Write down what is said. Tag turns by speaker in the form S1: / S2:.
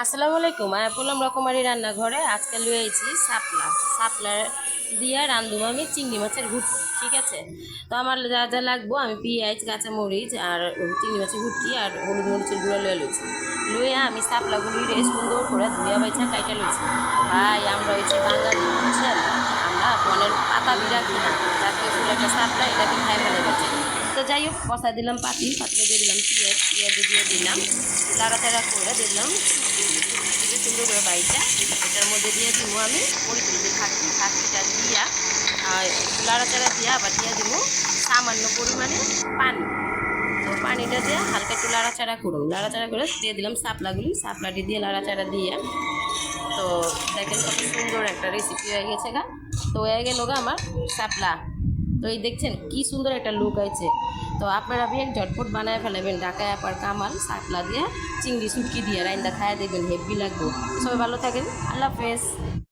S1: আসসালামু আলাইকুম, আমি বললাম রকমারি রান্নাঘরে আজকে লুয়ে আইছি সাপলা সাপলা দিয়া রান্ধুম আমি চিংড়ি মাছের ঘুটকি ঠিক আছে? তো আমার যা যা লাগবো আমি পেঁয়াজ কাঁচা মরিচ আর চিংড়ি মাছের ঘুটকি আর হলুদ মরিচের গুঁড়ো লয়ে লইছি। লইয়া আমি সাপলাগুলি সুন্দর করে ধুয়া বাইছা কাইটা লইছি। ভাই, আমরা হয়েছি বাঙালি আমরা মনের পাতা বিরা কিনা? জাতীয় ফুল একটা সাপলা এটাকে খাই যাই হোক কষা দিলাম পাতি পাতিলে দিয়ে দিলাম পেঁয়াজ পেঁয়াজ দিয়ে দিলাম। লাড়াচাড়া করে দিলাম সুন্দর করে বাড়িটা। এটার মধ্যে দিয়ে দিব আমি দিয়ে থাকি থাকিটা দিয়া লাড়াচাড়া দিয়া আবার দিয়ে দিব সামান্য পরিমাণে পানি। তো পানিটা দিয়ে হালকা একটু লাড়াচাড়া করুন। লাড়াচাড়া করে দিয়ে দিলাম সাপলাগুলি। সাপলাটি দিয়ে লাড়াচাড়া দিয়ে। তো দেখেন কত সুন্দর একটা রেসিপি হয়ে গেছে গা। তো হয়ে গেল গা আমার সাপলা। তো এই দেখছেন কি সুন্দর একটা লুক আছে তো আপনারা বিয়ে ঝটপট বানায় ফেলাবেন ঢাকায় আপার কামাল সাকলা দিয়ে চিংড়ি সুটকি দিয়ে, রাইন্দা খায় দেখবেন হেভি লাগবে। সবাই ভালো থাকেন, আল্লাহ হাফেজ।